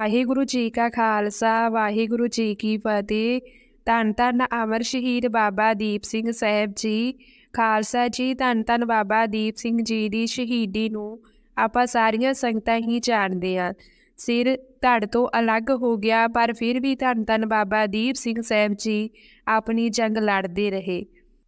ਵਾਹਿਗੁਰੂ ਜੀ ਕਾ ਖਾਲਸਾ, ਵਾਹਿਗੁਰੂ ਜੀ ਕੀ ਫਤਿਹ। ਧੰਨ ਧੰਨ ਅਮਰ ਸ਼ਹੀਦ ਬਾਬਾ ਦੀਪ ਸਿੰਘ ਸਾਹਿਬ ਜੀ। ਖਾਲਸਾ ਜੀ, ਧੰਨ ਧੰਨ ਬਾਬਾ ਦੀਪ ਸਿੰਘ ਜੀ ਦੀ ਸ਼ਹੀਦੀ ਨੂੰ ਆਪਾਂ ਸਾਰੀਆਂ ਸੰਗਤਾਂ ਹੀ ਜਾਣਦੇ ਹਾਂ। ਸਿਰ ਧੜ ਤੋਂ ਅਲੱਗ ਹੋ ਗਿਆ, ਪਰ ਫਿਰ ਵੀ ਧੰਨ ਧੰਨ ਬਾਬਾ ਦੀਪ ਸਿੰਘ ਸਾਹਿਬ ਜੀ ਆਪਣੀ ਜੰਗ ਲੜਦੇ ਰਹੇ।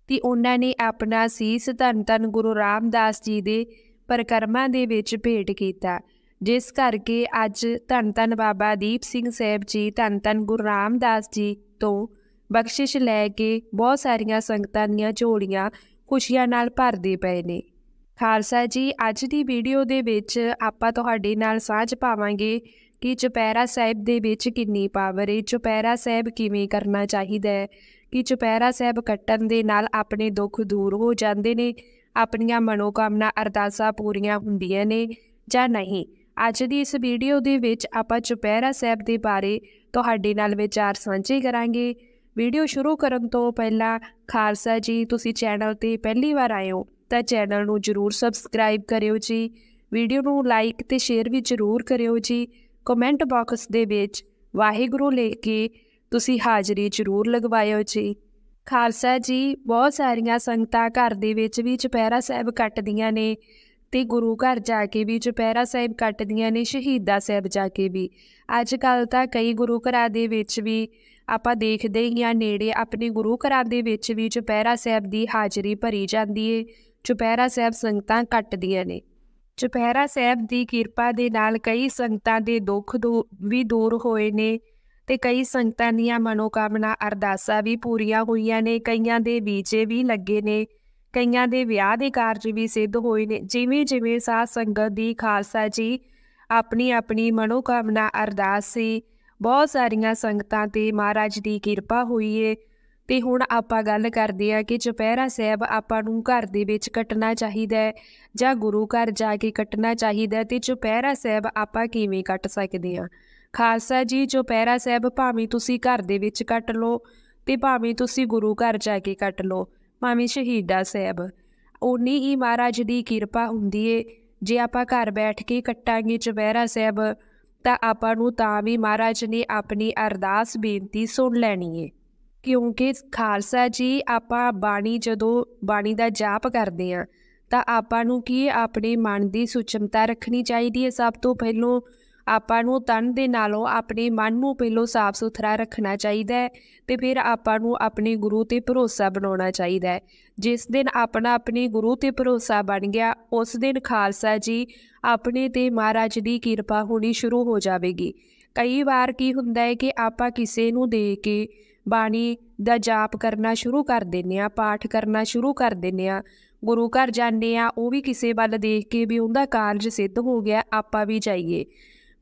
ਤੇ ਉਹਨਾਂ ਨੇ ਆਪਣਾ ਸੀਸ ਧੰਨ ਧੰਨ ਗੁਰੂ ਰਾਮਦਾਸ ਜੀ ਦੇ ਪਰਿਕਰਮਾ ਦੇ ਵਿੱਚ ਭੇਟ ਕੀਤਾ। ਜਿਸ ਕਰਕੇ ਅੱਜ ਧੰਨ ਧੰਨ ਬਾਬਾ ਦੀਪ ਸਿੰਘ ਸਾਹਿਬ ਜੀ, ਧੰਨ ਧੰਨ ਗੁਰੂ ਰਾਮਦਾਸ ਜੀ ਤੋਂ ਬਖਸ਼ਿਸ਼ ਲੈ ਕੇ ਬਹੁਤ ਸਾਰੀਆਂ ਸੰਗਤਾਂ ਦੀਆਂ ਝੋਲੀਆਂ ਖੁਸ਼ੀਆਂ ਨਾਲ ਭਰਦੇ ਪਏ ਨੇ। ਖਾਲਸਾ ਜੀ, ਅੱਜ ਦੀ ਵੀਡੀਓ ਦੇ ਵਿੱਚ ਆਪਾਂ ਤੁਹਾਡੇ ਨਾਲ ਸਾਂਝ ਪਾਵਾਂਗੇ ਕਿ ਚੁਪਹਿਰਾ ਸਾਹਿਬ ਦੇ ਵਿੱਚ ਕਿੰਨੀ ਪਾਵਰ ਹੈ ਚੁਪਹਿਰਾ ਸਾਹਿਬ ਕਿਵੇਂ ਕਰਨਾ ਚਾਹੀਦਾ ਹੈ? ਕਿ ਚੁਪਹਿਰਾ ਸਾਹਿਬ ਕੱਟਣ ਦੇ ਨਾਲ ਆਪਣੇ ਦੁੱਖ ਦੂਰ ਹੋ ਜਾਂਦੇ ਨੇ? ਆਪਣੀਆਂ ਮਨੋਕਾਮਨਾ ਅਰਦਾਸਾਂ ਪੂਰੀਆਂ ਹੁੰਦੀਆਂ ਨੇ ਜਾਂ ਨਹੀਂ? ਅੱਜ ਦੀ ਇਸ ਵੀਡੀਓ ਦੇ ਵਿੱਚ ਆਪਾਂ ਚੁਪਹਿਰਾ ਸਾਹਿਬ ਦੇ ਬਾਰੇ ਤੁਹਾਡੇ ਨਾਲ ਵਿਚਾਰ ਸਾਂਝੇ ਕਰਾਂਗੇ। ਵੀਡੀਓ ਸ਼ੁਰੂ ਕਰਨ ਤੋਂ ਪਹਿਲਾਂ ਖਾਲਸਾ ਜੀ, ਤੁਸੀਂ ਚੈਨਲ ਤੇ ਪਹਿਲੀ ਵਾਰ ਆਏ ਹੋ ਤਾਂ ਚੈਨਲ ਨੂੰ ਜਰੂਰ ਸਬਸਕ੍ਰਾਈਬ ਕਰਿਓ ਜੀ। ਵੀਡੀਓ ਨੂੰ ਲਾਈਕ ਤੇ ਸ਼ੇਅਰ ਵੀ ਜਰੂਰ ਕਰਿਓ ਜੀ। ਕਮੈਂਟ ਬਾਕਸ ਦੇ ਵਿੱਚ ਵਾਹਿਗੁਰੂ ਲਿਖ ਕੇ ਤੁਸੀਂ ਹਾਜ਼ਰੀ ਜਰੂਰ ਲਗਵਾਇਓ ਜੀ। ਖਾਲਸਾ ਜੀ, ਬਹੁਤ ਸਾਰੀਆਂ ਸੰਗਤਾਂ ਘਰ ਦੇ ਵਿੱਚ ਵੀ ਚੁਪਹਿਰਾ ਸਾਹਿਬ ਕੱਟਦੀਆਂ ਨੇ। ਤੇ ਗੁਰੂ ਘਰ ਜਾ ਕੇ ਵੀ ਚੁਪਹਿਰਾ ਸਾਹਿਬ ਕੱਟਦੀਆਂ ਨੇ, ਸ਼ਹੀਦਾ ਸਾਹਿਬ ਜਾ ਕੇ ਵੀ। ਅੱਜ ਕੱਲ ਤਾਂ ਕਈ ਗੁਰੂ ਘਰਾਂ ਦੇ ਵਿੱਚ ਵੀ ਆਪਾਂ ਦੇਖਦੇ ਹੀ ਆ ਨੇੜੇ ਆਪਣੇ ਗੁਰੂ ਘਰਾਂ ਦੇ ਵਿੱਚ ਵੀ ਚੁਪਹਿਰਾ ਸਾਹਿਬ ਦੀ ਹਾਜ਼ਰੀ ਭਰੀ ਜਾਂਦੀ ਏ। ਚੁਪਹਿਰਾ ਸਾਹਿਬ ਸੰਗਤਾਂ ਕੱਟਦੀਆਂ ਨੇ। ਚੁਪਹਿਰਾ ਸਾਹਿਬ ਦੀ ਕਿਰਪਾ ਦੇ ਨਾਲ ਕਈ ਸੰਗਤਾਂ ਦੇ ਦੁੱਖ ਵੀ ਦੂਰ ਹੋਏ ਨੇ ਤੇ ਕਈ ਸੰਗਤਾਂ ਦੀਆਂ ਮਨੋਕਾਮਨਾ ਅਰਦਾਸਾਂ ਵੀ ਪੂਰੀਆਂ ਹੋਈਆਂ ਨੇ, ਕਈਆਂ ਦੇ ਵੀਜ਼ੇ ਵੀ ਲੱਗੇ ਨੇ। ਕਈਆਂ ਦੇ ਵਿਆਹ ਦੇ ਕਾਰਜ ਵੀ ਸਿੱਧ ਹੋਏ ਨੇ। ਜਿਵੇਂ ਜਿਵੇਂ ਸਾਧ ਸੰਗਤ ਦੀ ਖਾਲਸਾ ਜੀ ਆਪਣੀ ਆਪਣੀ ਮਨੋਕਾਮਨਾ ਅਰਦਾਸ ਸੀ, ਬਹੁਤ ਸਾਰੀਆਂ ਸੰਗਤਾਂ ਤੇ ਮਹਾਰਾਜ ਦੀ ਕਿਰਪਾ ਹੋਈ ਏ। ਤੇ ਹੁਣ ਆਪਾਂ ਗੱਲ ਕਰਦੇ ਆ ਕਿ ਚੁਪਹਿਰਾ ਸਾਹਿਬ ਆਪਾਂ ਨੂੰ ਘਰ ਦੇ ਵਿੱਚ ਕੱਟਣਾ ਚਾਹੀਦਾ ਹੈ ਜਾਂ ਗੁਰੂ ਘਰ ਜਾ ਕੇ ਕੱਟਣਾ ਚਾਹੀਦਾ ਤੇ ਚੁਪਹਿਰਾ ਸਾਹਿਬ ਆਪਾਂ ਕਿਵੇਂ ਕੱਟ ਸਕਦੇ ਆ ਖਾਲਸਾ ਜੀ, ਚੁਪਹਿਰਾ ਸਾਹਿਬ, ਭਾਵੇਂ ਤੁਸੀਂ ਘਰ ਦੇ ਵਿੱਚ ਕੱਟ ਲਓ ਤੇ ਭਾਵੇਂ ਤੁਸੀਂ ਗੁਰੂ ਘਰ ਜਾ ਕੇ ਕੱਟ ਲਓ। ਭਾਵੇਂ ਸ਼ਹੀਦਾ ਸਾਹਿਬ। ਉਨੀ ਹੀ ਮਹਾਰਾਜ ਦੀ ਕਿਰਪਾ ਹੁੰਦੀ ਏ। ਜੇ ਆਪਾਂ ਘਰ ਬੈਠ ਕੇ ਕੱਟਾਂਗੇ ਚੁਪਹਿਰਾ ਸਾਹਿਬ, ਤਾਂ ਆਪਾਂ ਨੂੰ ਤਾਂ ਵੀ ਮਹਾਰਾਜ ਨੇ ਆਪਣੀ ਅਰਦਾਸ ਬੇਨਤੀ ਸੁਣ ਲੈਣੀ ਏ। ਕਿਉਂਕਿ ਖਾਲਸਾ ਜੀ, ਆਪਾਂ ਬਾਣੀ ਜਦੋਂ ਬਾਣੀ ਦਾ ਜਾਪ ਕਰਦੇ ਆ, ਤਾਂ ਆਪਾਂ ਨੂੰ ਕੀ ਆਪਣੇ ਮਨ ਦੀ ਸੁਚਮਤਾ ਰੱਖਣੀ ਚਾਹੀਦੀ ਹੈ ਸਭ ਤੋਂ ਪਹਿਲੋਂ ਆਪਾਂ ਨੂੰ ਤਨ ਦੇ ਨਾਲੋਂ ਆਪਣੇ ਮਨ ਨੂੰ ਪਹਿਲੋਂ ਸਾਫ਼ ਸੁਥਰਾ ਰੱਖਣਾ ਚਾਹੀਦਾ ਹੈ ਤੇ ਫਿਰ ਆਪਾਂ ਨੂੰ ਆਪਣੇ ਗੁਰੂ ਤੇ ਭਰੋਸਾ ਬਣਾਉਣਾ ਚਾਹੀਦਾ ਹੈ। ਜਿਸ ਦਿਨ ਆਪਣਾ ਆਪਣੇ ਗੁਰੂ ਤੇ ਭਰੋਸਾ ਬਣ ਗਿਆ, ਉਸ ਦਿਨ ਖਾਲਸਾ ਜੀ ਆਪਣੇ ਤੇ ਮਹਾਰਾਜ ਦੀ ਕਿਰਪਾ ਹੋਣੀ ਸ਼ੁਰੂ ਹੋ ਜਾਵੇਗੀ। ਕਈ ਵਾਰ ਕੀ ਹੁੰਦਾ ਹੈ ਕਿ ਆਪਾਂ ਕਿਸੇ ਨੂੰ ਦੇ ਕੇ ਬਾਣੀ ਦਾ ਜਾਪ ਕਰਨਾ ਸ਼ੁਰੂ ਕਰ ਦਿੰਨੇ ਆ ਪਾਠ ਕਰਨਾ ਸ਼ੁਰੂ ਕਰ ਦਿੰਨੇ ਆ ਗੁਰੂ ਘਰ ਜਾਂਦੇ ਆ ਉਹ ਵੀ ਕਿਸੇ ਵੱਲ ਦੇਖ ਕੇ ਵੀ ਉਹਦਾ ਕਾਰਜ ਸਿੱਧ ਹੋ ਗਿਆ, ਆਪਾਂ ਵੀ ਜਾਈਏ।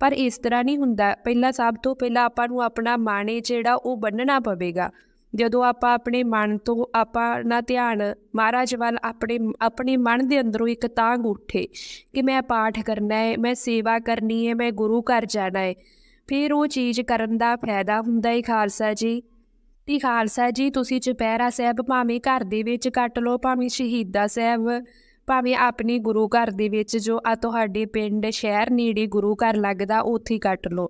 ਪਰ ਇਸ ਤਰ੍ਹਾਂ ਨਹੀਂ ਹੁੰਦਾ। ਪਹਿਲਾਂ ਸਭ ਤੋਂ ਪਹਿਲਾਂ ਆਪਾਂ ਨੂੰ ਆਪਣਾ ਮਨ ਜਿਹੜਾ ਉਹ ਬੰਨਣਾ ਪਵੇਗਾ। ਜਦੋਂ ਆਪਾਂ ਆਪਣੇ ਮਨ ਤੋਂ ਆਪਾਂ ਨਾ ਧਿਆਨ, ਮਹਾਰਾਜ ਵੱਲ ਆਪਣੇ ਆਪਣੇ ਮਨ ਦੇ ਅੰਦਰੋਂ ਇੱਕ ਤਾਂਗ ਉੱਠੇ ਕਿ ਮੈਂ ਪਾਠ ਕਰਨਾ ਹੈ, ਮੈਂ ਸੇਵਾ ਕਰਨੀ ਹੈ, ਮੈਂ ਗੁਰੂ ਘਰ ਜਾਣਾ ਹੈ। ਫਿਰ ਉਹ ਚੀਜ਼ ਕਰਨ ਦਾ ਫਾਇਦਾ ਹੁੰਦਾ ਹੈ ਖਾਲਸਾ ਜੀ। ਤੇ ਖਾਲਸਾ ਜੀ, ਤੁਸੀਂ ਚੁਪਹਿਰਾ ਸਾਹਿਬ ਭਾਵੇਂ ਘਰ ਦੇ ਵਿੱਚ ਕੱਟ ਲਓ, ਭਾਵੇਂ ਸ਼ਹੀਦਾ ਸਾਹਿਬ ਭਾਵੇਂ ਆਪਣੇ ਗੁਰੂ ਘਰ ਦੇ ਵਿੱਚ ਜੋ ਆ ਤੁਹਾਡੇ ਪਿੰਡ ਸ਼ਹਿਰ ਨੇੜੇ ਗੁਰੂ ਘਰ ਲੱਗਦਾ, ਉੱਥੇ ਕੱਟ ਲਓ।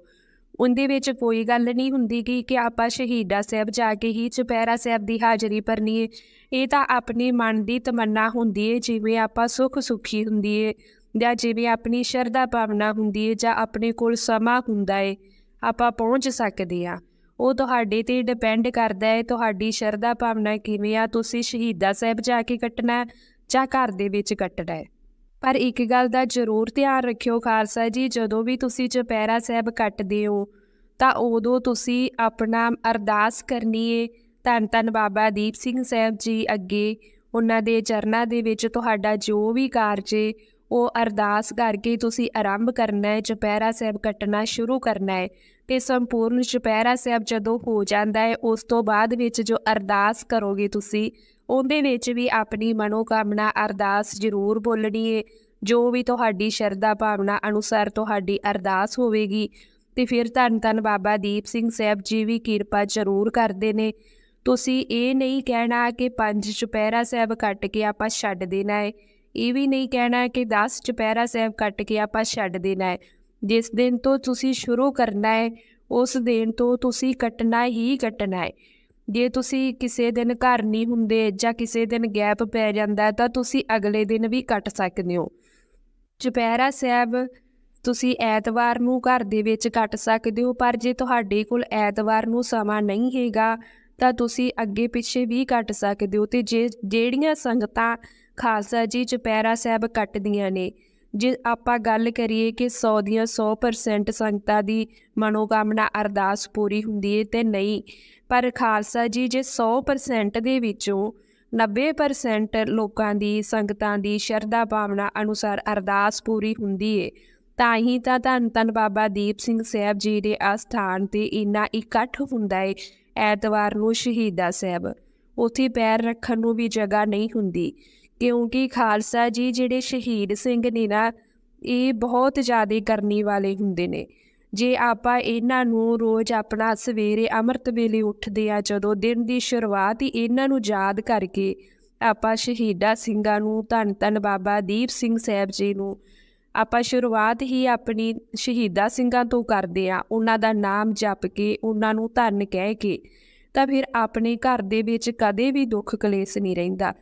ਉਹਦੇ ਵਿੱਚ ਕੋਈ ਗੱਲ ਨਹੀਂ ਹੁੰਦੀ ਕਿ ਕਿ ਆਪਾਂ ਸ਼ਹੀਦਾ ਸਾਹਿਬ ਜਾ ਕੇ ਹੀ ਚੁਪਹਿਰਾ ਸਾਹਿਬ ਦੀ ਹਾਜ਼ਰੀ ਭਰਨੀ ਏ। ਇਹ ਤਾਂ ਆਪਣੇ ਮਨ ਦੀ ਤਮੰਨਾ ਹੁੰਦੀ ਹੈ ਜਿਵੇਂ ਆਪਾਂ ਸੁਖ ਸੁਖੀ ਹੁੰਦੀ ਹੈ ਜਾਂ ਜਿਵੇਂ ਆਪਣੀ ਸ਼ਰਧਾ ਭਾਵਨਾ ਹੁੰਦੀ ਹੈ ਜਾਂ ਆਪਣੇ ਕੋਲ ਸਮਾਂ ਹੁੰਦਾ ਹੈ ਆਪਾਂ ਪਹੁੰਚ ਸਕਦੇ ਆ। ਉਹ ਤੁਹਾਡੇ ਤੇ ਡਿਪੈਂਡ ਕਰਦਾ ਹੈ ਤੁਹਾਡੀ ਸ਼ਰਧਾ ਭਾਵਨਾ ਕਿਵੇਂ ਆ, ਤੁਸੀਂ ਸ਼ਹੀਦਾ ਸਾਹਿਬ ਜਾ ਕੇ ਕੱਟਣਾ ਜਾਂ ਘਰ ਦੇ ਵਿੱਚ ਕੱਟਣਾ ਹੈ। ਪਰ ਇੱਕ ਗੱਲ ਦਾ ਜ਼ਰੂਰ ਧਿਆਨ ਰੱਖਿਓ ਖਾਲਸਾ ਜੀ, ਜਦੋਂ ਵੀ ਤੁਸੀਂ ਚੁਪਹਿਰਾ ਸਾਹਿਬ ਕੱਟਦੇ ਹੋ, ਤਾਂ ਉਦੋਂ ਤੁਸੀਂ ਆਪਣਾ ਅਰਦਾਸ ਕਰਨੀ ਏ ਧੰਨ ਧੰਨ ਬਾਬਾ ਦੀਪ ਸਿੰਘ ਸਾਹਿਬ ਜੀ ਅੱਗੇ, ਉਹਨਾਂ ਦੇ ਚਰਨਾਂ ਦੇ ਵਿੱਚ ਤੁਹਾਡਾ ਜੋ ਵੀ ਕਾਰਜ ਏ, ਉਹ ਅਰਦਾਸ ਕਰਕੇ ਤੁਸੀਂ ਆਰੰਭ ਕਰਨਾ ਹੈ, ਚੁਪਹਿਰਾ ਸਾਹਿਬ ਕੱਟਣਾ ਸ਼ੁਰੂ ਕਰਨਾ ਹੈ। ਤੇ ਸੰਪੂਰਨ ਚੁਪਹਿਰਾ ਸਾਹਿਬ ਜਦੋਂ ਹੋ ਜਾਂਦਾ ਹੈ, ਉਸ ਤੋਂ ਬਾਅਦ ਵਿੱਚ ਜੋ ਅਰਦਾਸ ਕਰੋਗੇ ਤੁਸੀਂ ਉਹਦੇ ਵਿੱਚ ਵੀ ਆਪਣੀ ਮਨੋਕਾਮਨਾ ਅਰਦਾਸ ਜ਼ਰੂਰ ਬੋਲਣੀ ਹੈ ਜੋ ਵੀ ਤੁਹਾਡੀ ਸ਼ਰਧਾ ਭਾਵਨਾ ਅਨੁਸਾਰ ਤੁਹਾਡੀ ਅਰਦਾਸ ਹੋਵੇਗੀ, ਤੇ ਫਿਰ ਧੰਨ ਧੰਨ ਬਾਬਾ ਦੀਪ ਸਿੰਘ ਸਾਹਿਬ ਜੀ ਵੀ ਕਿਰਪਾ ਜ਼ਰੂਰ ਕਰਦੇ ਨੇ। ਤੁਸੀਂ ਇਹ ਨਹੀਂ ਕਹਿਣਾ ਕਿ ਪੰਜ ਚੁਪਹਿਰਾ ਸਾਹਿਬ ਕੱਟ ਕੇ ਆਪਾਂ ਛੱਡ ਦੇਣਾ ਹੈ ਇਹ ਵੀ ਨਹੀਂ ਕਹਿਣਾ ਕਿ 10 ਚੁਪਹਿਰਾ ਸਾਹਿਬ ਕੱਟ ਕੇ ਆਪਾਂ ਛੱਡ ਦੇਣਾ ਹੈ ਜਿਸ ਦਿਨ ਤੋਂ ਤੁਸੀਂ ਸ਼ੁਰੂ ਕਰਨਾ ਹੈ ਉਸ ਦਿਨ ਤੋਂ ਤੁਸੀਂ ਕੱਟਣਾ ਹੀ ਕੱਟਣਾ ਹੈ ਜੇ ਤੁਸੀਂ ਕਿਸੇ ਦਿਨ ਘਰ ਨਹੀਂ ਹੁੰਦੇ ਜਾਂ ਕਿਸੇ ਦਿਨ ਗੈਪ ਪੈ ਜਾਂਦਾ ਤਾਂ ਤੁਸੀਂ ਅਗਲੇ ਦਿਨ ਵੀ ਕੱਟ ਸਕਦੇ ਹੋ। ਚੁਪਹਿਰਾ ਸਾਹਿਬ, ਤੁਸੀਂ ਐਤਵਾਰ ਨੂੰ ਘਰ ਦੇ ਵਿੱਚ ਕੱਟ ਸਕਦੇ ਹੋ, ਪਰ ਜੇ ਤੁਹਾਡੇ ਕੋਲ ਐਤਵਾਰ ਨੂੰ ਸਮਾਂ ਨਹੀਂ ਹੈਗਾ ਤਾਂ ਤੁਸੀਂ ਅੱਗੇ ਪਿੱਛੇ ਵੀ ਕੱਟ ਸਕਦੇ ਹੋ ਤੇ ਜੇ, ਜਿਹੜੀਆਂ ਸੰਗਤਾਂ ਖਾਲਸਾ ਜੀ ਚੁਪਹਿਰਾ ਸਾਹਿਬ ਕੱਟਦੀਆਂ ਨੇ, ਜੇ ਆਪਾਂ ਗੱਲ ਕਰੀਏ ਕਿ 100 ਦੀਆਂ 100% ਸੰਗਤਾਂ ਦੀ ਮਨੋਕਾਮਨਾ ਅਰਦਾਸ ਪੂਰੀ ਹੁੰਦੀ ਹੈ ਤੇ ਨਹੀਂ ਪਰ ਖਾਲਸਾ ਜੀ, ਜੇ 100% ਦੇ ਵਿੱਚੋਂ 90% ਲੋਕਾਂ ਦੀ ਸੰਗਤਾਂ ਦੀ ਸ਼ਰਧਾ ਭਾਵਨਾ ਅਨੁਸਾਰ ਅਰਦਾਸ ਪੂਰੀ ਹੁੰਦੀ ਏ, ਤਾਂ ਹੀ ਤਾਂ ਧੰਨ ਧੰਨ ਬਾਬਾ ਦੀਪ ਸਿੰਘ ਸਾਹਿਬ ਜੀ ਦੇ ਅਸਥਾਨ ਤੇ ਇੰਨਾ ਇਕੱਠ ਹੁੰਦਾ ਏ ਐਤਵਾਰ ਨੂੰ ਸ਼ਹੀਦਾ ਸਾਹਿਬ। ਉੱਥੇ ਪੈਰ ਰੱਖਣ ਨੂੰ ਵੀ ਜਗ੍ਹਾ ਨਹੀਂ ਹੁੰਦੀ, ਕਿਉਂਕਿ ਖਾਲਸਾ ਜੀ ਜਿਹੜੇ ਸ਼ਹੀਦ ਸਿੰਘ ਨੇ ਨਾ, ਇਹ ਬਹੁਤ ਜ਼ਿਆਦਾ ਕਰਨੀ ਵਾਲੇ ਹੁੰਦੇ ਨੇ। ਜੇ ਆਪਾਂ ਇਹਨਾਂ ਨੂੰ ਰੋਜ਼ ਆਪਣਾ ਸਵੇਰੇ ਅੰਮ੍ਰਿਤ ਵੇਲੇ ਉੱਠਦੇ ਆ ਜਦੋਂ ਦਿਨ ਦੀ ਸ਼ੁਰੂਆਤ ਹੀ ਇਹਨਾਂ ਨੂੰ ਯਾਦ ਕਰਕੇ ਆਪਾਂ ਸ਼ਹੀਦਾ ਸਿੰਘਾਂ ਨੂੰ, ਧੰਨ ਧੰਨ ਬਾਬਾ ਦੀਪ ਸਿੰਘ ਸਾਹਿਬ ਜੀ ਨੂੰ ਆਪਾਂ ਸ਼ੁਰੂਆਤ ਹੀ ਆਪਣੀ ਸ਼ਹੀਦਾ ਸਿੰਘਾਂ ਤੋਂ ਕਰਦੇ ਆ ਉਹਨਾਂ ਦਾ ਨਾਮ ਜਪ ਕੇ, ਉਹਨਾਂ ਨੂੰ ਧੰਨ ਕਹਿ ਕੇ ਤਾਂ ਫਿਰ ਆਪਣੇ ਘਰ ਦੇ ਵਿੱਚ ਕਦੇ ਵੀ ਦੁੱਖ ਕਲੇਸ਼ ਨਹੀਂ ਰਹਿੰਦਾ।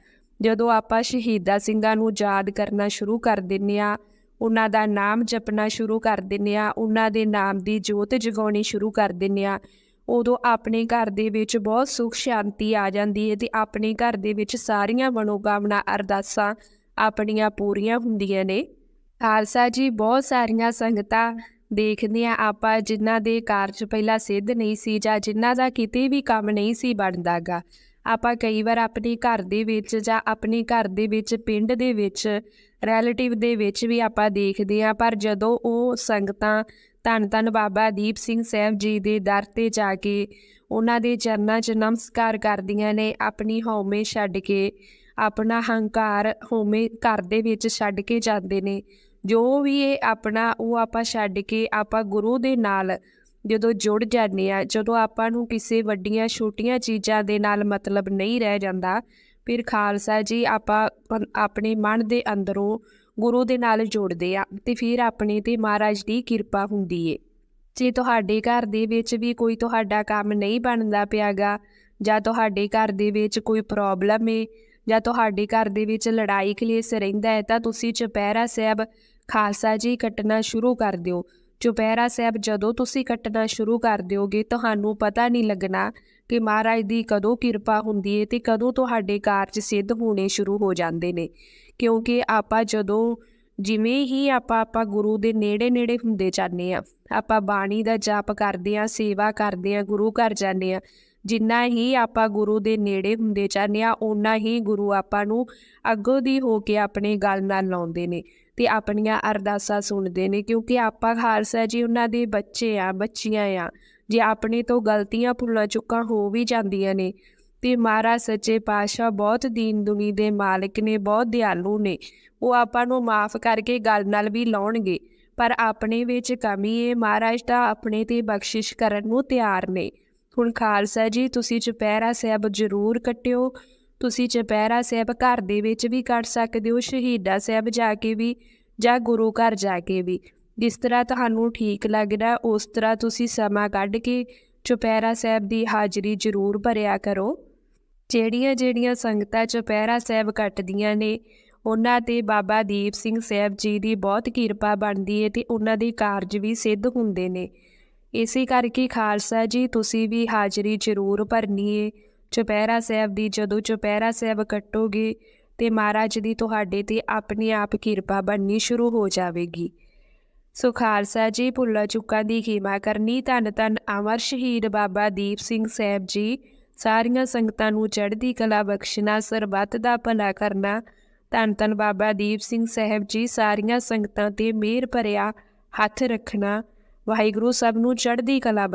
ਜਦੋਂ ਆਪਾਂ ਸ਼ਹੀਦਾ ਸਿੰਘਾਂ ਨੂੰ ਯਾਦ ਕਰਨਾ ਸ਼ੁਰੂ ਕਰ ਦਿੰਨੇ ਆ ਉਹਨਾਂ ਦਾ ਨਾਮ ਜਪਣਾ ਸ਼ੁਰੂ ਕਰ ਦਿੰਨੇ ਆ ਉਹਨਾਂ ਦੇ ਨਾਮ ਦੀ ਜੋਤ ਜਗਾਉਣੀ ਸ਼ੁਰੂ ਕਰ ਦਿੰਨੇ ਆ ਉਦੋਂ ਆਪਣੇ ਘਰ ਦੇ ਵਿੱਚ ਬਹੁਤ ਸੁਖ ਸ਼ਾਂਤੀ ਆ ਜਾਂਦੀ ਹੈ ਤੇ ਆਪਣੇ ਘਰ ਦੇ ਵਿੱਚ ਸਾਰੀਆਂ ਮਨੋਕਾਮਨਾ ਅਰਦਾਸਾਂ ਆਪਣੀਆਂ ਪੂਰੀਆਂ ਹੁੰਦੀਆਂ ਨੇ। ਖਾਲਸਾ ਜੀ, ਬਹੁਤ ਸਾਰੀਆਂ ਸੰਗਤਾਂ ਦੇਖਦੇ ਆ ਆਪਾਂ ਜਿਨ੍ਹਾਂ ਦੇ ਕਾਰਜ ਪਹਿਲਾਂ ਸਿੱਧ ਨਹੀਂ ਸੀ ਜਾਂ ਜਿਨ੍ਹਾਂ ਦਾ ਕਿਤੇ ਵੀ ਕੰਮ ਨਹੀਂ ਸੀ ਬਣਦਾਗਾ। ਆਪਾਂ ਕਈ ਵਾਰ ਆਪਣੇ ਘਰ ਦੇ ਵਿੱਚ ਜਾਂ ਆਪਣੇ ਘਰ ਦੇ ਵਿੱਚ ਪਿੰਡ ਦੇ ਵਿੱਚ ਰਿਲੇਟਿਵ ਦੇ ਵਿੱਚ ਵੀ ਆਪਾਂ ਦੇਖਦੇ ਆ ਪਰ ਜਦੋਂ ਉਹ ਸੰਗਤਾਂ ਧੰਨ ਧੰਨ ਬਾਬਾ ਦੀਪ ਸਿੰਘ ਸਾਹਿਬ ਜੀ ਦੇ ਦਰ ਤੇ ਜਾ ਕੇ ਉਹਨਾਂ ਦੇ ਚਰਨਾਂ 'ਚ ਨਮਸਕਾਰ ਕਰਦੀਆਂ ਨੇ, ਆਪਣੀ ਹਉਮੈ ਛੱਡ ਕੇ, ਆਪਣਾ ਹੰਕਾਰ ਹਉਮੈ ਘਰ ਦੇ ਵਿੱਚ ਛੱਡ ਕੇ ਜਾਂਦੇ ਨੇ। ਜੋ ਵੀ ਇਹ ਆਪਣਾ ਉਹ ਆਪਾਂ ਛੱਡ ਕੇ ਆਪਾਂ ਗੁਰੂ ਦੇ ਨਾਲ ਜਦੋਂ ਜੁੜ ਜਾਂਦੇ ਆ, ਜਦੋਂ ਆਪਾਂ ਨੂੰ ਕਿਸੇ ਵੱਡੀਆਂ ਛੋਟੀਆਂ ਚੀਜ਼ਾਂ ਦੇ ਨਾਲ ਮਤਲਬ ਨਹੀਂ ਰਹਿ ਜਾਂਦਾ, ਫਿਰ ਖਾਲਸਾ ਜੀ ਆਪਾਂ ਆਪਣੇ ਮਨ ਦੇ ਅੰਦਰੋਂ ਗੁਰੂ ਦੇ ਨਾਲ ਜੋੜਦੇ ਆ ਤੇ ਫਿਰ ਆਪਣੇ ਤੇ ਮਹਾਰਾਜ ਦੀ ਕਿਰਪਾ ਹੁੰਦੀ ਏ। ਜੇ ਤੁਹਾਡੇ ਘਰ ਦੇ ਵਿੱਚ ਵੀ ਕੋਈ ਤੁਹਾਡਾ ਕੰਮ ਨਹੀਂ ਬਣਦਾ ਪਿਆਗਾ, ਜਾਂ ਤੁਹਾਡੇ ਘਰ ਦੇ ਵਿੱਚ ਕੋਈ ਪ੍ਰੋਬਲਮ ਏ, ਜਾਂ ਤੁਹਾਡੇ ਘਰ ਦੇ ਵਿੱਚ ਲੜਾਈ ਕਲੇਸ਼ ਰਹਿੰਦਾ ਹੈ, ਤਾਂ ਤੁਸੀਂ ਚੁਪਹਿਰਾ ਸਾਹਿਬ ਖਾਲਸਾ ਜੀ ਕੱਟਣਾ ਸ਼ੁਰੂ ਕਰ ਦਿਓ। ਚੁਪਹਿਰਾ ਸਾਹਿਬ, ਜਦੋਂ ਤੁਸੀਂ ਕੱਟਣਾ ਸ਼ੁਰੂ ਕਰ ਦਿਓਗੇ, ਤੁਹਾਨੂੰ ਪਤਾ ਨਹੀਂ ਲੱਗਣਾ ਕਿ ਮਹਾਰਾਜ ਦੀ ਕਦੋਂ ਕਿਰਪਾ ਹੁੰਦੀ ਹੈ ਤੇ ਕਦੋਂ ਤੁਹਾਡੇ ਕਾਰਜ ਸਿੱਧ ਹੋਣੇ ਸ਼ੁਰੂ ਹੋ ਜਾਂਦੇ ਨੇ। ਕਿਉਂਕਿ ਆਪਾਂ ਜਦੋਂ, ਜਿਵੇਂ ਹੀ ਆਪਾਂ ਆਪਾਂ ਗੁਰੂ ਦੇ ਨੇੜੇ ਨੇੜੇ ਹੁੰਦੇ ਜਾਂਦੇ ਆ ਆਪਾਂ ਬਾਣੀ ਦਾ ਜਾਪ ਕਰਦੇ ਆ ਸੇਵਾ ਕਰਦੇ ਆ ਗੁਰੂ ਘਰ ਜਾਂਦੇ ਆ ਜਿੰਨਾ ਹੀ ਆਪਾਂ ਗੁਰੂ ਦੇ ਨੇੜੇ ਹੁੰਦੇ ਜਾਂਦੇ ਆ ਓਨਾ ਹੀ ਗੁਰੂ ਆਪਾਂ ਨੂੰ ਅੱਗੋਂ ਦੀ ਹੋ ਕੇ ਆਪਣੇ ਗੱਲ ਨਾਲ ਲਾਉਂਦੇ ਨੇ। ਤੇ ਆਪਣੀਆਂ ਅਰਦਾਸਾਂ ਸੁਣਦੇ ਨੇ, ਕਿਉਂਕਿ ਆਪਾਂ ਖਾਲਸਾ ਜੀ ਉਹਨਾਂ ਦੇ ਬੱਚੇ ਆ, ਬੱਚੀਆਂ ਆ। ਜੇ ਆਪਣੇ ਤੋਂ ਗਲਤੀਆਂ ਭੁੱਲਾਂ ਚੁੱਕਾਂ ਹੋ ਵੀ ਜਾਂਦੀਆਂ ਨੇ, ਤੇ ਮਹਾਰਾਜ ਸੱਚੇ ਪਾਤਸ਼ਾਹ ਬਹੁਤ ਦੀਨ ਦੁਨੀ ਦੇ ਮਾਲਕ ਨੇ, ਬਹੁਤ ਦਿਆਲੂ ਨੇ। ਉਹ ਆਪਾਂ ਨੂੰ ਮਾਫ ਕਰਕੇ ਗੱਲ ਨਾਲ ਵੀ ਲਾਉਣਗੇ, ਪਰ ਆਪਣੇ ਵਿੱਚ ਕਮੀ ਹੈ ਮਹਾਰਾਜ ਤਾਂ ਆਪਣੇ ਤੇ ਬਖਸ਼ਿਸ਼ ਕਰਨ ਨੂੰ ਤਿਆਰ ਨੇ। ਹੁਣ ਖਾਲਸਾ ਜੀ, ਤੁਸੀਂ ਚੁਪਹਿਰਾ ਸਾਹਿਬ ਜ਼ਰੂਰ ਕੱਟਿਓ। ਤੁਸੀਂ ਚੁਪਹਿਰਾ ਸਾਹਿਬ ਘਰ ਦੇ ਵਿੱਚ ਵੀ ਕੱਟ ਸਕਦੇ ਹੋ, ਸ਼ਹੀਦਾ ਸਾਹਿਬ ਜਾ ਕੇ ਵੀ ਜਾਂ ਗੁਰੂ ਘਰ ਜਾ ਕੇ ਵੀ। ਜਿਸ ਤਰ੍ਹਾਂ ਤੁਹਾਨੂੰ ਠੀਕ ਲੱਗਦਾ, ਉਸ ਤਰ੍ਹਾਂ ਤੁਸੀਂ ਸਮਾਂ ਕੱਢ ਕੇ ਚੁਪਹਿਰਾ ਸਾਹਿਬ ਦੀ ਹਾਜ਼ਰੀ ਜ਼ਰੂਰ ਭਰਿਆ ਕਰੋ। ਜਿਹੜੀਆਂ ਜਿਹੜੀਆਂ ਸੰਗਤਾਂ ਚੁਪਹਿਰਾ ਸਾਹਿਬ ਕੱਟਦੀਆਂ ਨੇ, ਉਹਨਾਂ ਤੇ ਬਾਬਾ ਦੀਪ ਸਿੰਘ ਸਾਹਿਬ ਜੀ ਦੀ ਬਹੁਤ ਕਿਰਪਾ ਬਣਦੀ ਹੈ ਤੇ ਉਹਨਾਂ ਦੇ ਕਾਰਜ ਵੀ ਸਿੱਧ ਹੁੰਦੇ ਨੇ। ਇਸੇ ਕਰਕੇ ਖਾਲਸਾ ਜੀ, ਤੁਸੀਂ ਵੀ ਹਾਜ਼ਰੀ ਜ਼ਰੂਰ ਭਰਨੀ ਏ। ਚੁਪਹਿਰਾ ਸਾਹਿਬ ਦੀ, ਜਦੋਂ ਚੁਪਹਿਰਾ ਸਾਹਿਬ ਕੱਟੋਗੇ ਤੇ ਮਹਾਰਾਜ ਦੀ ਤੁਹਾਡੇ ਤੇ ਆਪਣੇ ਆਪ ਕਿਰਪਾ ਬਣਨੀ ਸ਼ੁਰੂ ਹੋ ਜਾਵੇਗੀ। ਸੋ ਖਾਲਸਾ ਜੀ, ਭੁੱਲਾ ਚੁੱਕਾ ਦੀ ਖਿਮਾ ਕਰਨੀ, ਧੰਨ ਧੰਨ ਅਮਰ ਸ਼ਹੀਦ ਬਾਬਾ ਦੀਪ ਸਿੰਘ ਸਾਹਿਬ ਜੀ, ਸਾਰੀਆਂ ਸੰਗਤਾਂ ਨੂੰ ਚੜ੍ਹਦੀ ਕਲਾ ਬਖਸ਼ਣਾ, ਸਰਬੱਤ ਦਾ ਭਲਾ ਕਰਨਾ। ਧੰਨ ਧੰਨ ਬਾਬਾ ਦੀਪ ਸਿੰਘ ਸਾਹਿਬ ਜੀ, ਸਾਰੀਆਂ ਸੰਗਤਾਂ ਤੇ ਮਿਹਰ ਭਰਿਆ ਹੱਥ ਰੱਖਣਾ। ਵਾਹਿਗੁਰੂ ਸਭ ਨੂੰ ਚੜ੍ਹਦੀ ਕਲਾ